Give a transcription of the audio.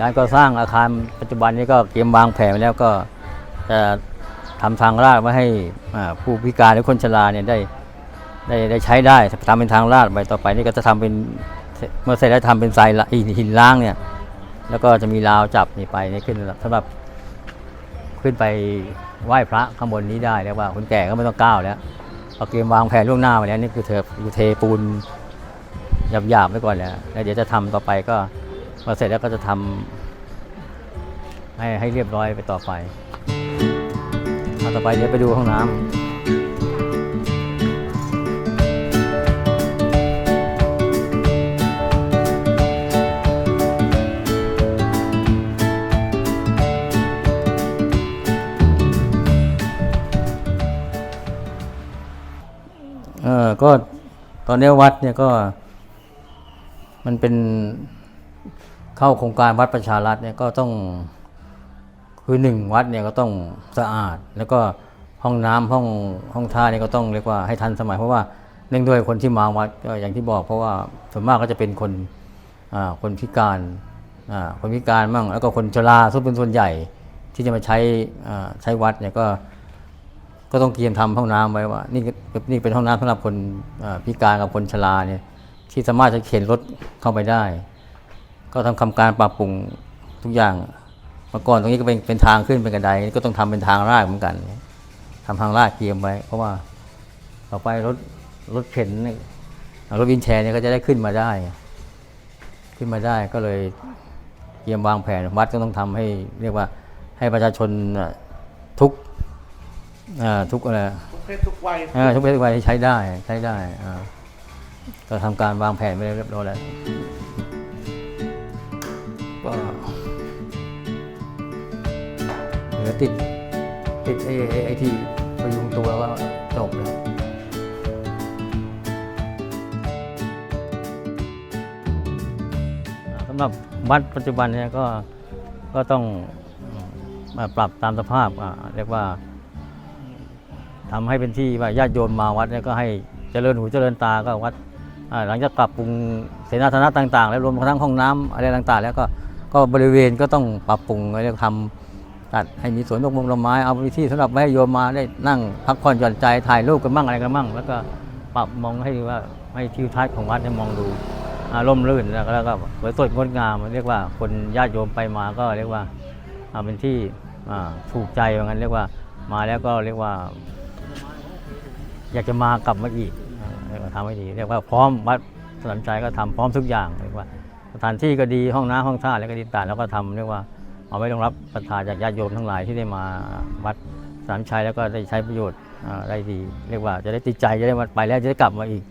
การก่อสร้างอาคารปัจจุบันนี้ก็เตรียมวางแผนไว้แล้วก็จะทำทางลาดไว้ให้ผู้พิการหรือคนชราเนี่ยได้ได้ได้ใช้ได้ทำเป็นทางลาดไปต่อไปนี่ก็จะทำเป็นเมื่อเสร็จแล้วทำเป็นทรายหินล้างเนี่ยแล้วก็จะมีราวจับนี่ไปนี่ขึ้นสำหรับขึ้นไปไหว้พระข้างบนนี้ได้เรียกว่าคนแก่ก็ไม่ต้องก้าวแล้วพอเตรียมวางแผนล่วงหน้าไว้แล้วนี่คือเธอเทปูนหยาบๆไว้ก่อนแล้วแล้วเดี๋ยวจะทำต่อไปก็ พอเสร็จแล้วก็จะทำให้ให้เรียบร้อยไปต่อไปเอาต่อไปเดี๋ยวไปดูห้องน้ำเออก็ตอนนี้วัดเนี่ยก็ มันเป็น เข้าโครงการวัดประชารัฐเนี่ยก็ต้องคือหนึ่งวัดเนี่ยก็ต้องสะอาด แล้วก็ห้องน้ำห้องห้องท่าเนี่ยก็ต้องเรียกว่าให้ทันสมัยเพราะว่าเนื่องด้วยคนที่มาวัดก็อย่างที่บอกเพราะว่าส่วนมากก็จะเป็นคนอ่าคนพิการอ่าคนพิการมั่งแล้วก็คนชราซึ่งเป็นส่วนใหญ่ที่จะมาใช้อ่าใช้วัดเนี่ยก็ก็ต้องเตรียมทำห้องน้ำไว้ว่านี่นี่เป็นห้องน้ำสำหรับคนอ่อพิการกับคนชราเนี่ยที่สามารถจะเข็นรถเข้าไปได้ ก็ทำคำการปรับปรุงทุกอย่างเมื่อก่อนตรงนี้ก็เป็นเป็นทางขึ้นเป็นกระไดนี่ก็ต้องทำเป็นทางลาดเหมือนกันทำทางลาดเตรียมไว้ เพราะว่าต่อไปรถรถเข็นเนี่ยรถวินแชร์เนี่ยก็จะได้ขึ้นมาได้ ขึ้นมาได้ก็เลยเตรียมวางแผนวัดก็ต้องทำให้เรียกว่าให้ประชาชนน่ะทุกอ่าทุกอะไรทุกเพศทุกวัยเออทุกเพศทุกวัยใช้ได้ใช้ได้อ่าก็ทำการวางแผนไปเรียบร้อยแล้ว เหลือติดติดไอ้ไอ้ที่พยุงตัวก็จบแล้วสำหรับวัดปัจจุบันเนี่ยก็ก็ต้องมาปรับตามสภาพเรียกว่าทำให้เป็นที่ว่าญาติโยมมาวัดเนี่ยก็ให้เจริญหูเจริญตาก็วัดหลังจากปรับปรุงเสนาสนะต่าง ๆ แล้วรวมทั้งห้องน้ำอะไรต่าง ๆ แล้วก็ก็บริเวณก็ต้องปรับปรุงแล้วทำ ตัดให้มีสวนดอกมงดอกไม้เอาไปที่สำหรับให้โยมมาได้นั่งพักผ่อนหย่อนใจถ่ายรูปกันบ้างอะไรกันบ้างแล้วก็ปรับมองให้ว่าให้ทิวทัศน์ของวัดให้มองดูอาร่มรื่นแล้วก็สวยสดงดงามเรียกว่าคนญาติโยมไปมาก็เรียกว่าอ่าเป็นที่ถูกใจว่างั้นเรียกว่ามาแล้วก็เรียกว่า อยากจะมากลับมาอีกเอ่อเรียกว่าทำให้ดี เรียกว่าพร้อมวัดสนใจก็ทำพร้อมทุกอย่างเรียกว่าสถานที่ก็ดีห้องน้ำห้องท่าแล้วก็ดีต่างแล้วก็ทำเรียกว่า เอาไว้รองรับศรัทธาจากญาติโยมทั้งหลายที่ได้มาวัดสามชัยแล้วก็ได้ใช้ประโยชน์ได้ดี เรียกว่าจะได้ติดใจจะได้มาไปแล้วจะได้กลับมาอีก